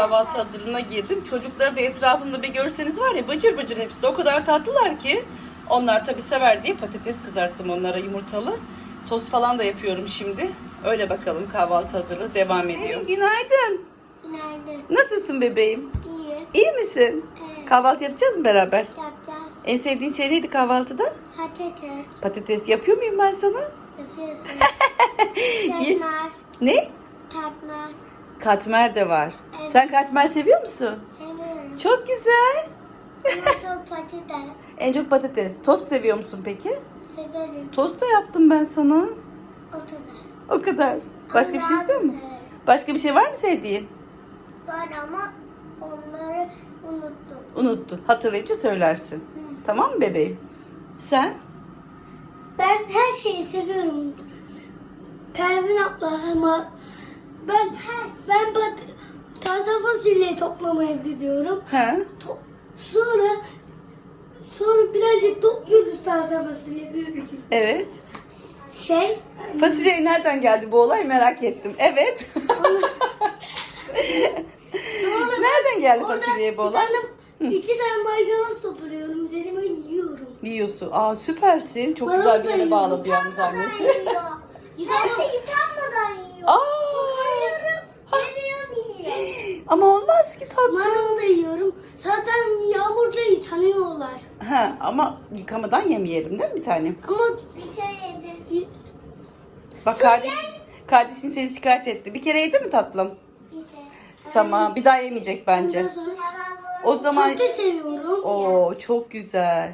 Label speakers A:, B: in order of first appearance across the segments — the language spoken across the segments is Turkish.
A: kahvaltı hazırlığına girdim. Çocukları da etrafımda bir görseniz var ya bıcır bıcır hepsi de o kadar tatlılar ki. Onlar tabi sever diye patates kızarttım onlara yumurtalı. Tost falan da yapıyorum şimdi. Öyle bakalım kahvaltı hazırlığı devam ediyor. günaydın.
B: Günaydın.
A: Nasılsın bebeğim?
B: İyi.
A: İyi misin?
B: Evet.
A: Kahvaltı yapacağız mı beraber?
B: Yapacağız.
A: En sevdiğin şey neydi kahvaltıda?
B: Patates.
A: Patates yapıyor muyum ben sana?
B: Yapıyorsun. Katmer.
A: ne?
B: Katmer.
A: Katmer de var.
B: Evet.
A: Sen katmer seviyor musun?
B: Seviyorum.
A: Çok güzel.
B: Ama çok patates.
A: En çok patates. Tost seviyor musun peki?
B: Severim.
A: Tost da yaptım ben sana.
B: O kadar.
A: O kadar. Başka bir şey
B: Ama
A: istiyor musun?
B: severim.
A: Başka bir şey var mı sevdiğin?
B: Var ama onları unuttum.
A: Unuttun. Hatırlayınca söylersin. Tamam mı bebeğim? Sen?
B: Ben her şeyi seviyorum. Pervin abla ama ben ben bat, taze fasulye toplamaya gidiyorum.
A: He?
B: To- sonra sonra birazcık topluyoruz taze fasulye büyük
A: Evet.
B: şey.
A: Fasulyeye nereden geldi bu olay merak ettim. Evet.
B: Sonra
A: nereden geldi
B: Orada
A: fasulyeye bu olay?
B: tane, iki tane maydanoz topluyorum. Üzerime yiyorum.
A: Yiyorsun. Aa süpersin. Çok
B: Bana
A: güzel bir yere
B: yiyor.
A: bağladı yalnız annesi.
B: Yıkanmadan yiyor.
A: Aa. Ama olmaz ki tatlım.
B: Marul da yiyorum. Zaten yağmurda tanıyorlar.
A: Ha, ama yıkamadan yemeyelim değil mi bir tanem?
B: Ama bir şey yedi.
A: Bak kardeş, kardeşin seni şikayet etti. Bir kere yedi mi tatlım?
B: Bir.
A: Tamam. Bir daha yemeyecek bence.
B: Ondan sonra
A: O zaman
B: köfte seviyorum.
A: Oo çok güzel.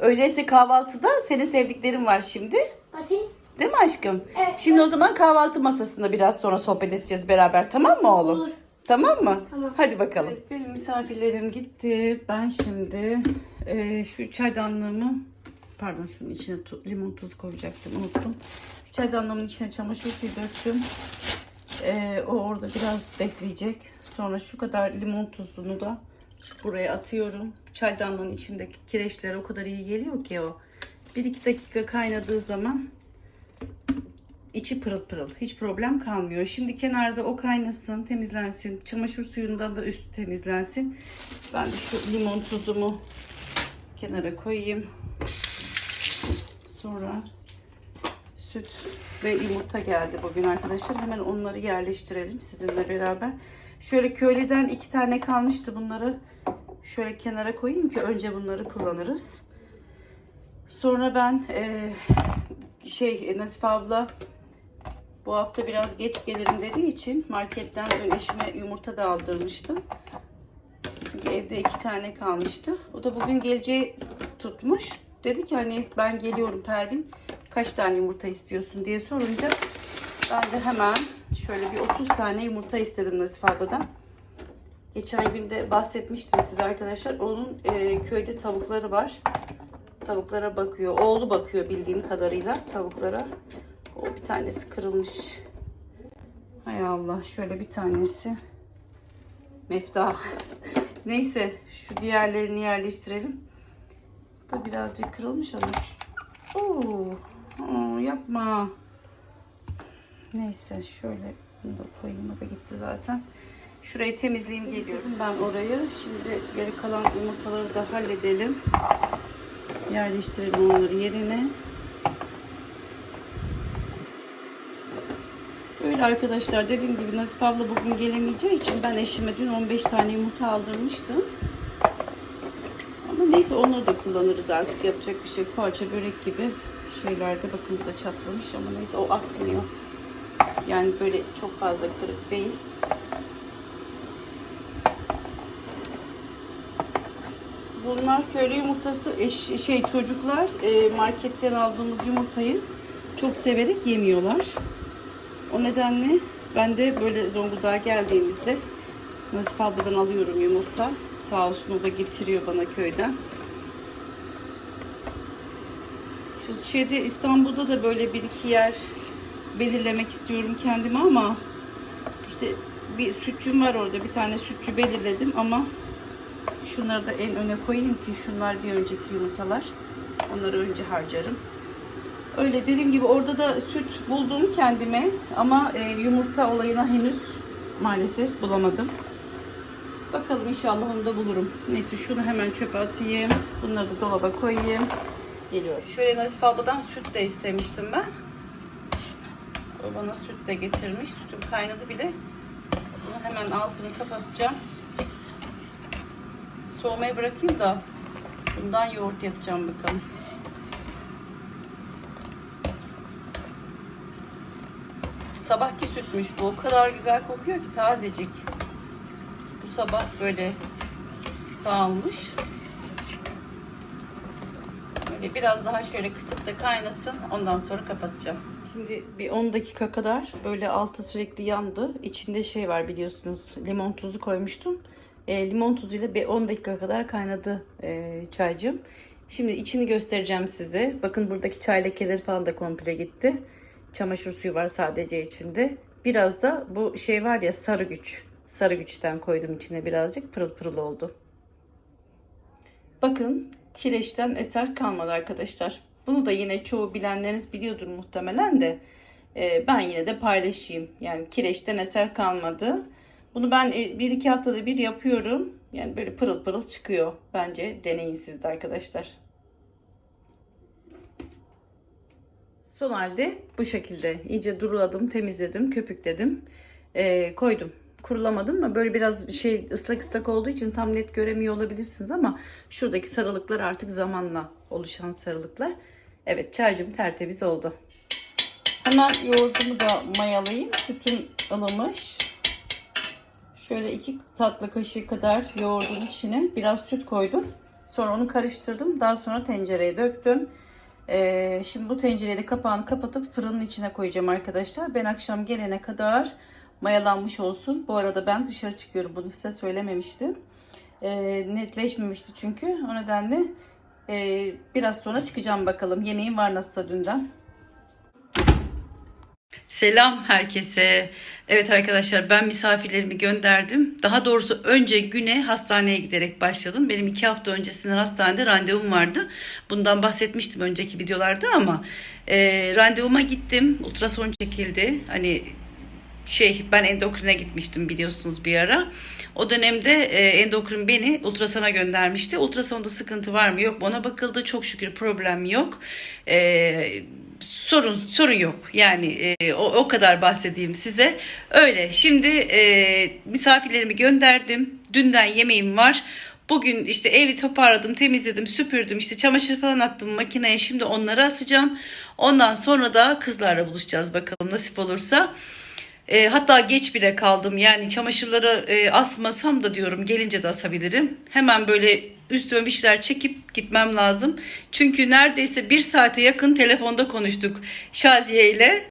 A: Öyleyse kahvaltıda senin sevdiklerin var şimdi.
B: Bakayım.
A: Değil mi aşkım?
B: Evet.
A: Şimdi o zaman kahvaltı masasında biraz sonra sohbet edeceğiz beraber. Tamam mı oğlum?
B: Olur.
A: Tamam mı?
B: Tamam.
A: Hadi bakalım. benim misafirlerim gitti. Ben şimdi e, şu çaydanlığımı pardon şunun içine tu- limon tuz koyacaktım unuttum. Şu çaydanlığımın içine çamaşır suyu döktüm. E, o orada biraz bekleyecek. Sonra şu kadar limon tuzunu da buraya atıyorum. Çaydanlığın içindeki kireçler o kadar iyi geliyor ki o. 1-2 dakika kaynadığı zaman içi pırıl pırıl. Hiç problem kalmıyor. Şimdi kenarda o kaynasın, temizlensin. Çamaşır suyundan da üstü temizlensin. Ben de şu limon tuzumu kenara koyayım. Sonra süt ve yumurta geldi bugün arkadaşlar. Hemen onları yerleştirelim sizinle beraber. Şöyle köyleden iki tane kalmıştı. Bunları şöyle kenara koyayım ki önce bunları kullanırız. Sonra ben eee, şey Nazif abla bu hafta biraz geç gelirim dediği için marketten dün eşime yumurta da aldırmıştım. Çünkü evde iki tane kalmıştı. O da bugün geleceği tutmuş. Dedi ki hani ben geliyorum Pervin. Kaç tane yumurta istiyorsun diye sorunca ben de hemen şöyle bir 30 tane yumurta istedim Nazif abladan. Geçen günde bahsetmiştim size arkadaşlar. Onun e, köyde tavukları var. Tavuklara bakıyor. Oğlu bakıyor bildiğim kadarıyla tavuklara. O bir tanesi kırılmış. Hay Allah şöyle bir tanesi. Mefta. Neyse şu diğerlerini yerleştirelim. Bu da birazcık kırılmış ama. Oo, oo, yapma. Neyse şöyle bunu da koyayım. O da gitti zaten. Şurayı temizleyeyim geliyorum ben orayı. Şimdi geri kalan yumurtaları da halledelim. Yerleştirelim onları yerine. Öyle arkadaşlar dediğim gibi Nazif abla bugün gelemeyeceği için ben eşime dün 15 tane yumurta aldırmıştım. Ama neyse onları da kullanırız artık yapacak bir şey. Poğaça börek gibi şeylerde bakın bu da çatlamış ama neyse o akmıyor. Yani böyle çok fazla kırık değil. Bunlar köylü yumurtası eş, şey çocuklar e, marketten aldığımız yumurtayı çok severek yemiyorlar. O nedenle ben de böyle Zonguldak'a geldiğimizde Nazif abladan alıyorum yumurta. Sağ olsun o da getiriyor bana köyden. Şu şeyde İstanbul'da da böyle bir iki yer belirlemek istiyorum kendime ama işte bir sütçüm var orada bir tane sütçü belirledim ama şunları da en öne koyayım ki şunlar bir önceki yumurtalar. Onları önce harcarım. Öyle dediğim gibi orada da süt buldum kendime ama e, yumurta olayına henüz maalesef bulamadım. Bakalım inşallah onu da bulurum. Neyse şunu hemen çöpe atayım. Bunları da dolaba koyayım. Geliyorum. Şöyle Nazif abladan süt de istemiştim ben. O bana süt de getirmiş. Sütüm kaynadı bile. Bunu hemen altını kapatacağım. Soğumaya bırakayım da bundan yoğurt yapacağım bakalım. Sabahki sütmüş bu. O kadar güzel kokuyor ki tazecik. Bu sabah böyle sağılmış. Böyle biraz daha şöyle kısıp da kaynasın. Ondan sonra kapatacağım. Şimdi bir 10 dakika kadar böyle altı sürekli yandı. İçinde şey var biliyorsunuz. Limon tuzu koymuştum. E, limon tuzuyla bir 10 dakika kadar kaynadı e, çaycım. Şimdi içini göstereceğim size. Bakın buradaki çay lekeleri falan da komple gitti. Çamaşır suyu var sadece içinde. Biraz da bu şey var ya sarı güç. Sarı güçten koydum içine birazcık pırıl pırıl oldu. Bakın kireçten eser kalmadı arkadaşlar. Bunu da yine çoğu bilenleriniz biliyordur muhtemelen de. e, ben yine de paylaşayım. Yani kireçten eser kalmadı. Bunu ben e, bir iki haftada bir yapıyorum. Yani böyle pırıl pırıl çıkıyor. Bence deneyin siz de arkadaşlar. Son halde bu şekilde. iyice duruladım, temizledim, köpükledim. e, koydum. Kurulamadım ama böyle biraz şey ıslak ıslak olduğu için tam net göremiyor olabilirsiniz ama şuradaki sarılıklar artık zamanla oluşan sarılıklar. Evet çaycım tertemiz oldu. Hemen yoğurdumu da mayalayayım. Sütüm ılımış. Şöyle iki tatlı kaşığı kadar yoğurdun içine biraz süt koydum. Sonra onu karıştırdım. Daha sonra tencereye döktüm. Ee, şimdi bu tencereye de kapağını kapatıp fırının içine koyacağım arkadaşlar. Ben akşam gelene kadar mayalanmış olsun. Bu arada ben dışarı çıkıyorum. Bunu size söylememiştim. Ee, netleşmemişti çünkü. O nedenle e, biraz sonra çıkacağım bakalım. Yemeğim var nasılsa dünden. Selam herkese. Evet arkadaşlar ben misafirlerimi gönderdim. Daha doğrusu önce güne hastaneye giderek başladım. Benim iki hafta öncesinden hastanede randevum vardı. Bundan bahsetmiştim önceki videolarda ama e, randevuma gittim. Ultrason çekildi. Hani şey ben endokrine gitmiştim biliyorsunuz bir ara. O dönemde e, endokrin beni ultrasona göndermişti. Ultrasonda sıkıntı var mı yok mu ona bakıldı. Çok şükür problem yok. E, sorun sorun yok. Yani e, o, o kadar bahsedeyim size. Öyle. Şimdi e, misafirlerimi gönderdim. Dünden yemeğim var. Bugün işte evi toparladım, temizledim, süpürdüm, işte çamaşır falan attım makineye. Şimdi onları asacağım. Ondan sonra da kızlarla buluşacağız bakalım nasip olursa. E, hatta geç bile kaldım. Yani çamaşırları e, asmasam da diyorum gelince de asabilirim. Hemen böyle üstüme bir şeyler çekip gitmem lazım. Çünkü neredeyse bir saate yakın telefonda konuştuk Şaziye ile.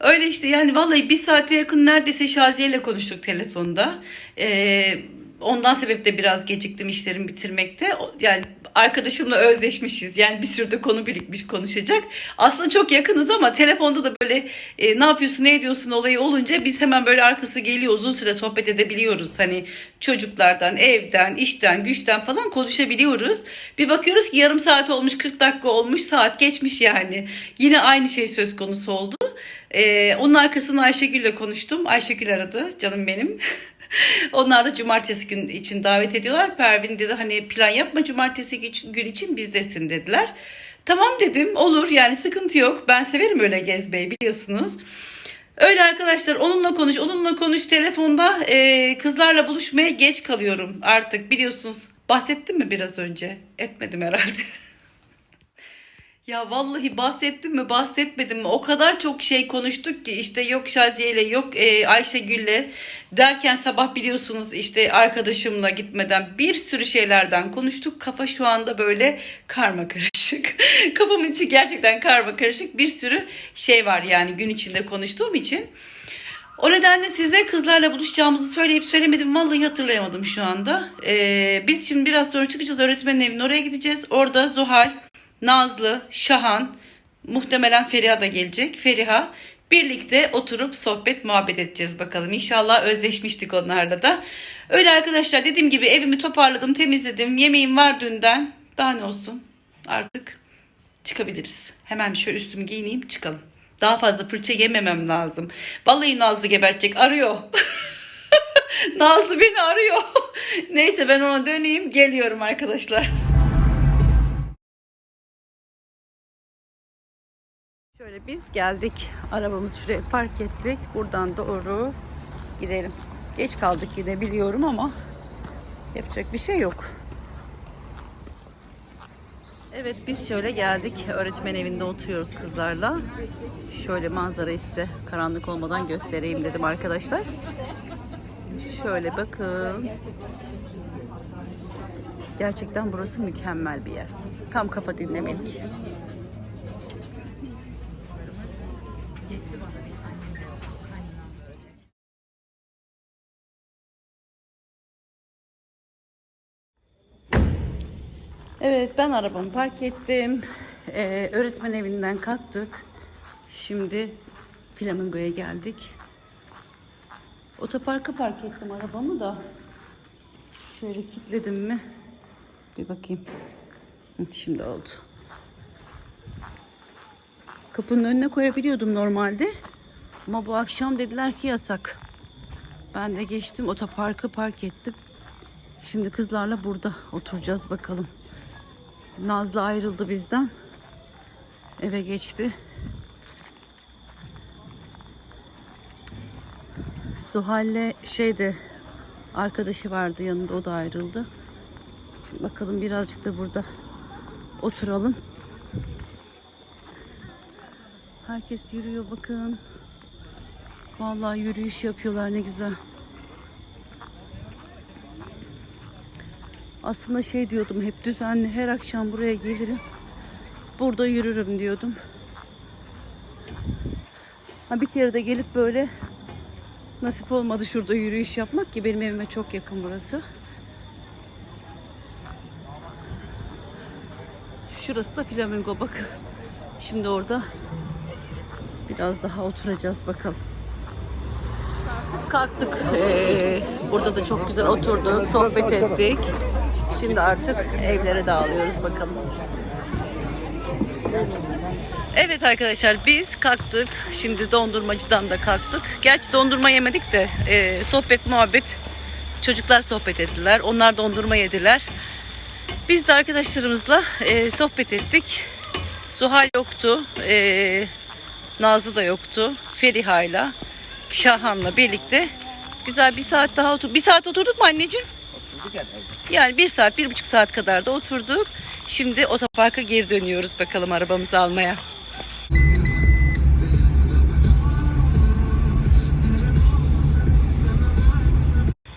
A: Öyle işte yani vallahi bir saate yakın neredeyse Şaziye ile konuştuk telefonda. Ee, ondan sebep de biraz geciktim işlerimi bitirmekte. Yani arkadaşımla özleşmişiz. Yani bir sürü de konu birikmiş konuşacak. Aslında çok yakınız ama telefonda da böyle e, ne yapıyorsun ne ediyorsun olayı olunca biz hemen böyle arkası geliyor uzun süre sohbet edebiliyoruz. Hani çocuklardan, evden, işten, güçten falan konuşabiliyoruz. Bir bakıyoruz ki yarım saat olmuş 40 dakika olmuş saat geçmiş yani. Yine aynı şey söz konusu oldu. Ee, onun arkasını Ayşegül'le konuştum. Ayşegül aradı canım benim. Onlar da cumartesi gün için davet ediyorlar. Pervin dedi hani plan yapma cumartesi gün- için bizdesin dediler. Tamam dedim olur yani sıkıntı yok. Ben severim öyle gezmeyi biliyorsunuz. Öyle arkadaşlar onunla konuş onunla konuş telefonda Ee, kızlarla buluşmaya geç kalıyorum artık biliyorsunuz. Bahsettim mi biraz önce? Etmedim herhalde. Ya vallahi bahsettim mi bahsetmedim mi o kadar çok şey konuştuk ki işte yok Şaziye ile yok e, Ayşegül'le derken sabah biliyorsunuz işte arkadaşımla gitmeden bir sürü şeylerden konuştuk. Kafa şu anda böyle karma karışık. Kafamın içi gerçekten karma karışık bir sürü şey var yani gün içinde konuştuğum için. O nedenle size kızlarla buluşacağımızı söyleyip söylemedim. Vallahi hatırlayamadım şu anda. Ee, biz şimdi biraz sonra çıkacağız. Öğretmenin evine oraya gideceğiz. Orada Zuhal, Nazlı, Şahan, muhtemelen Feriha da gelecek. Feriha birlikte oturup sohbet muhabbet edeceğiz bakalım. İnşallah özleşmiştik onlarla da. Öyle arkadaşlar dediğim gibi evimi toparladım, temizledim. Yemeğim var dünden. Daha ne olsun artık. çıkabiliriz. Hemen şöyle üstümü giyineyim çıkalım. Daha fazla fırça yememem lazım. Vallahi Nazlı gebertecek arıyor. Nazlı beni arıyor. Neyse ben ona döneyim geliyorum arkadaşlar. Şöyle biz geldik. Arabamızı şuraya park ettik. Buradan doğru gidelim. Geç kaldık yine biliyorum ama yapacak bir şey yok. Evet biz şöyle geldik. Öğretmen evinde oturuyoruz kızlarla. Şöyle manzarayı size karanlık olmadan göstereyim dedim arkadaşlar. Şöyle bakın. Gerçekten burası mükemmel bir yer. Tam kafa dinlemelik. Evet ben arabamı park ettim. Ee, öğretmen evinden kalktık. Şimdi Flamingo'ya geldik. Otoparka park ettim arabamı da. Şöyle kilitledim mi? Bir bakayım. Şimdi oldu. Kapının önüne koyabiliyordum normalde. Ama bu akşam dediler ki yasak. Ben de geçtim otoparka park ettim. Şimdi kızlarla burada oturacağız bakalım. Nazlı ayrıldı bizden. Eve geçti. Suhal'le şeyde arkadaşı vardı yanında o da ayrıldı. Şimdi bakalım birazcık da burada oturalım. Herkes yürüyor bakın. Vallahi yürüyüş yapıyorlar ne güzel. Aslında şey diyordum hep düzenli her akşam buraya gelirim. Burada yürürüm diyordum. Ha bir kere de gelip böyle nasip olmadı şurada yürüyüş yapmak ki benim evime çok yakın burası. Şurası da flamingo bakın. Şimdi orada biraz daha oturacağız bakalım. Artık kalktık. Ee, burada da çok güzel oturduk, sohbet ettik. Şimdi artık evlere dağılıyoruz bakalım. Evet arkadaşlar biz kalktık. Şimdi dondurmacıdan da kalktık. Gerçi dondurma yemedik de e, sohbet muhabbet. Çocuklar sohbet ettiler. Onlar dondurma yediler. Biz de arkadaşlarımızla e, sohbet ettik. Suhal yoktu. E, Nazlı da yoktu. Feriha'yla, Şahan'la birlikte güzel bir saat daha otur. Bir saat oturduk mu anneciğim? Yani bir saat, bir buçuk saat kadar da oturduk. Şimdi otoparka geri dönüyoruz bakalım arabamızı almaya.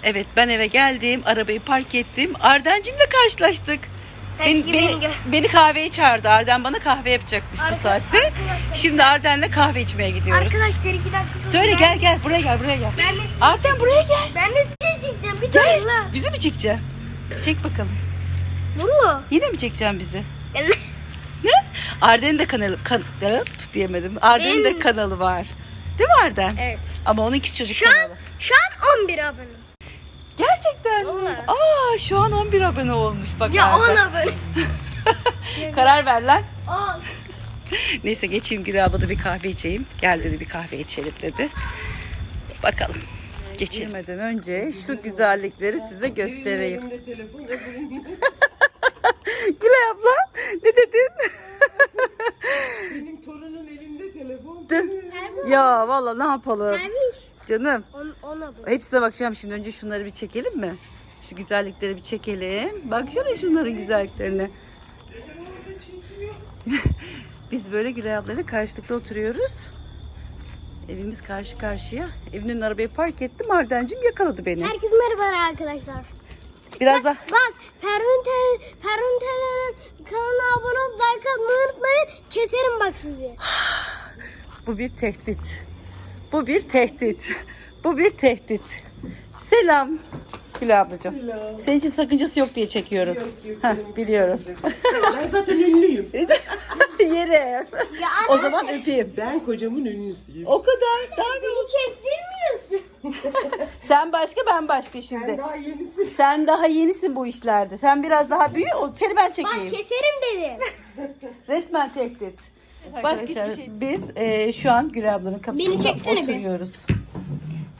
A: Evet ben eve geldim. Arabayı park ettim. Ardencimle karşılaştık.
B: Tabii
A: Beni, beni,
B: beni
A: beni kahveye çağırdı. Arden bana kahve yapacakmış bu
B: Arka-
A: saatte.
B: arkadaşlar-
A: Şimdi Arden'le kahve içmeye gidiyoruz.
B: Arkadaşlar dakika.
A: Söyle gel gel buraya gel buraya gel.
B: Ben de,
A: Arden buraya gel.
B: ben de size çekeceğim. Bir
A: Gel.
B: dakika.
A: Bizi mi çekeceksin? Çek bakalım.
B: Valla.
A: Yine mi çekeceksin bizi?
B: Yani-
A: Arden'in de kanalı kan, Öp diyemedim. Arden'in de
B: Benim-
A: kanalı var. Değil mi Arden?
B: Evet.
A: Ama onun ikiz çocuk
B: Şu an,
A: kanalı.
B: şu an 11 abone.
A: Gerçekten mi?
B: Vallahi.
A: Aa şu an 11 abone olmuş bak
B: Ya
A: Arden.
B: 10 abone.
A: Karar ver lan.
B: 10.
A: Neyse geçeyim Gül abla da bir kahve içeyim. Gel dedi bir kahve içelim dedi. Bakalım. Geçelim. Girmeden önce şu güzellikleri size göstereyim. Gülay abla ne dedin?
C: benim torunun elinde telefon.
A: ya valla ne yapalım canım.
B: 10, 10 abone.
A: Hepsine bakacağım şimdi. Önce şunları bir çekelim mi? Şu güzellikleri bir çekelim. Baksana şunların güzelliklerine. Biz böyle Gülay ablayla karşılıklı oturuyoruz. Evimiz karşı karşıya. Evin önüne arabayı park ettim. Ardencim yakaladı beni.
B: Herkese merhaba arkadaşlar.
A: Biraz da
B: Bak Pervin Pervin kanalına abone olup like atmayı unutmayın. Keserim bak sizi.
A: bu bir tehdit. Bu bir tehdit. Bu bir tehdit. Selam. Gülay ablacığım.
C: Selam.
A: Senin için sakıncası yok diye çekiyorum.
C: Yok, yok,
A: Heh, biliyorum.
C: Ben zaten ünlüyüm.
A: Yerim. O zaman öpeyim.
C: Ben kocamın ünlüsüyüm.
A: O kadar. Daha ne
B: Beni çektirmiyorsun.
A: Sen başka ben başka şimdi.
C: Sen daha yenisin.
A: Sen daha yenisin bu işlerde. Sen biraz daha büyü. o- Seni ben
B: Bak
A: çekeyim.
B: keserim dedim.
A: Resmen tehdit. Başka hiçbir şey. Biz e, şu an Gül ablanın kapısında
B: çeksene bir.
A: oturuyoruz.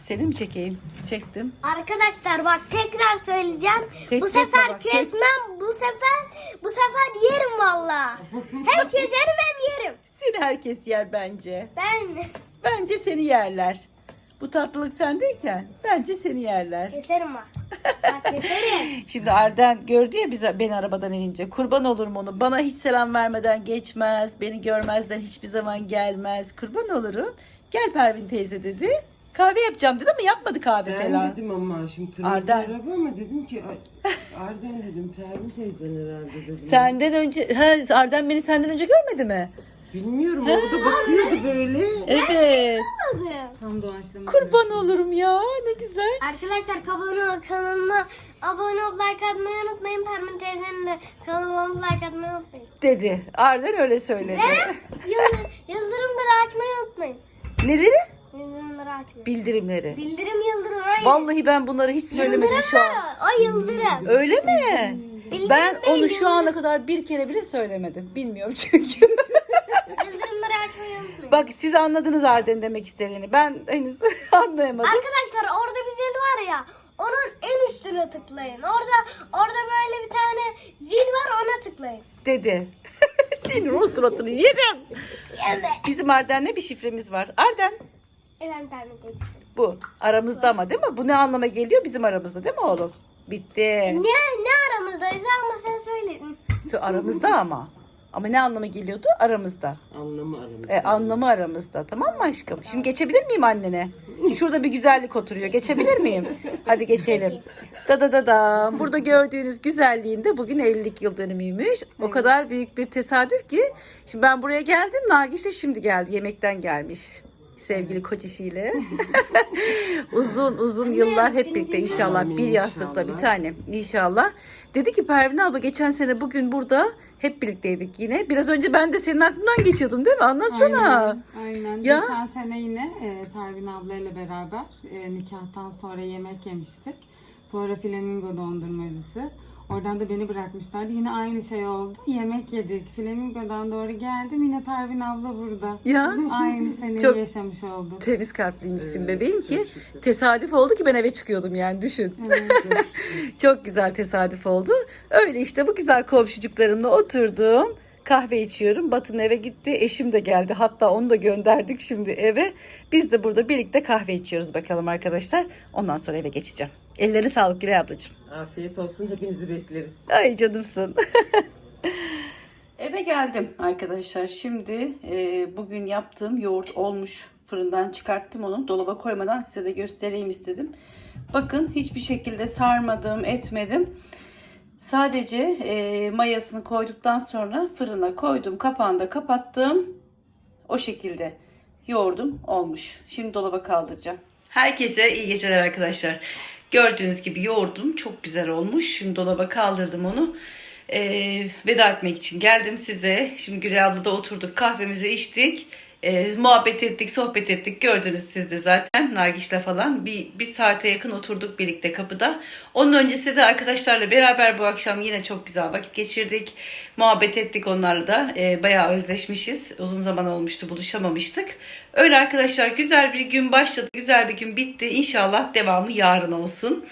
A: Seni mi çekeyim? Çektim.
B: Arkadaşlar bak tekrar söyleyeceğim.
A: Tek
B: bu
A: tek
B: sefer
A: bak, tek-
B: kesmem. Bu sefer bu sefer yerim valla. hem keserim hem yerim.
A: Seni herkes yer bence.
B: Ben
A: Bence seni yerler. Bu tatlılık sendeyken bence seni yerler.
B: keserim. Bak keserim.
A: Şimdi Arden gördü ya bize beni arabadan inince. Kurban olurum onu. Bana hiç selam vermeden geçmez. Beni görmezden hiçbir zaman gelmez. Kurban olurum. Gel Pervin teyze dedi. Kahve yapacağım dedi ama yapmadı kahve
C: Ben
A: falan.
C: dedim ama şimdi kırmızı
A: Arden.
C: araba ama dedim ki "Ay, Arden dedim Pervin teyzen herhalde dedim.
A: Senden önce, ha, Arden beni senden önce görmedi mi?
C: Bilmiyorum orada bakıyordu böyle.
A: Evet.
D: Tam doğaçlama.
A: Kurban olurum ya. Ne güzel.
B: Arkadaşlar kanalıma, kanalıma abone olup like atmayı unutmayın. Permin teyzenin de kanalıma like atmayı unutmayın.
A: Dedi. Arden öyle söyledi.
B: Yıl- Yıldırımları açmayı unutmayın.
A: Neleri?
B: Yıldırımları açmayın.
A: Bildirimleri.
B: Bildirim yıldırım. Ay,
A: Vallahi ben bunları hiç söylemedim şu an.
B: Ay yıldırım.
A: Öyle mi?
B: Bildirim
A: Ben
B: değil,
A: onu şu ana kadar bir kere bile söylemedim. Bilmiyorum çünkü.
B: Yıldırımları açmayı unutmayın.
A: Bak siz anladınız Arden demek istediğini. Ben henüz anlayamadım.
B: Arkadaşlar orada bir zil var ya. Onun en üstüne tıklayın. Orada orada böyle bir tane zil var ona tıklayın.
A: Dedi. Senin o suratını yerim.
B: Evet.
A: Bizim Arden'le bir şifremiz var. Arden Bu. Aramızda ama değil mi? Bu ne anlama geliyor? Bizim aramızda değil mi oğlum? Bitti.
B: Ne, ne aramızdayız ama sen söyledin.
A: Sö- Aramızda ama. Ama ne anlama geliyordu? Aramızda.
C: Anlamı aramızda.
A: E, anlamı aramızda. Tamam mı aşkım? Şimdi geçebilir miyim annene? Şurada bir güzellik oturuyor. Geçebilir miyim? Hadi geçelim. Da da da da. Burada gördüğünüz güzelliğinde bugün evlilik yıl dönümüymüş. O kadar büyük bir tesadüf ki. Şimdi ben buraya geldim. Nagiş de şimdi geldi. Yemekten gelmiş. Sevgili kocasıyla. uzun uzun yıllar hep birlikte inşallah. Bir yastıkta bir tane inşallah. Dedi ki Pervin abla geçen sene bugün burada hep birlikteydik yine. Biraz önce ben de senin aklından geçiyordum değil mi? Anlatsana.
D: Aynen. Aynen.
A: Ya.
D: Geçen sene yine e, Pervin ablayla beraber e, nikahtan sonra yemek yemiştik. Sonra flamingo dondurmacısı. Oradan da beni bırakmışlardı. Yine aynı şey oldu. Yemek yedik. Flamingo'dan doğru geldim. Yine Pervin abla burada.
A: Ya.
D: Aynı seneyi
A: Çok-
D: yaşamış olduk.
A: Temiz kalpliymişsin
C: Evet,
A: bebeğim ki.
C: şükür.
A: Tesadüf oldu ki ben eve çıkıyordum yani düşün. Çok güzel tesadüf oldu. Öyle işte bu güzel komşucuklarımla oturdum. Kahve içiyorum. Batın eve gitti. Eşim de geldi. Hatta onu da gönderdik şimdi eve. Biz de burada birlikte kahve içiyoruz bakalım arkadaşlar. Ondan sonra eve geçeceğim. Ellerine sağlık Gülay ablacığım.
C: Afiyet olsun hepinizi bekleriz.
A: Ay canımsın. Eve geldim arkadaşlar. Şimdi e, bugün yaptığım yoğurt olmuş. Fırından çıkarttım onu. Dolaba koymadan size de göstereyim istedim. Bakın hiçbir şekilde sarmadım, etmedim. Sadece e, mayasını koyduktan sonra fırına koydum. Kapağını da kapattım. O şekilde yoğurdum olmuş. Şimdi dolaba kaldıracağım. Herkese iyi geceler arkadaşlar. Gördüğünüz gibi yoğurdum çok güzel olmuş. Şimdi dolaba kaldırdım onu. Ee, veda etmek için geldim size. Şimdi Gülay abla oturduk kahvemizi içtik. Ee, muhabbet ettik, sohbet ettik. Gördünüz siz de zaten Nagiş'le falan. Bir, bir saate yakın oturduk birlikte kapıda. Onun öncesi de arkadaşlarla beraber bu akşam yine çok güzel vakit geçirdik. Muhabbet ettik onlarla da. Ee, bayağı özleşmişiz. Uzun zaman olmuştu buluşamamıştık. Öyle arkadaşlar güzel bir gün başladı. Güzel bir gün bitti. İnşallah devamı yarın olsun.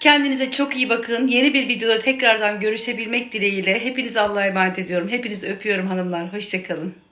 A: Kendinize çok iyi bakın. Yeni bir videoda tekrardan görüşebilmek dileğiyle. Hepinizi Allah'a emanet ediyorum. Hepinizi öpüyorum hanımlar. Hoşçakalın.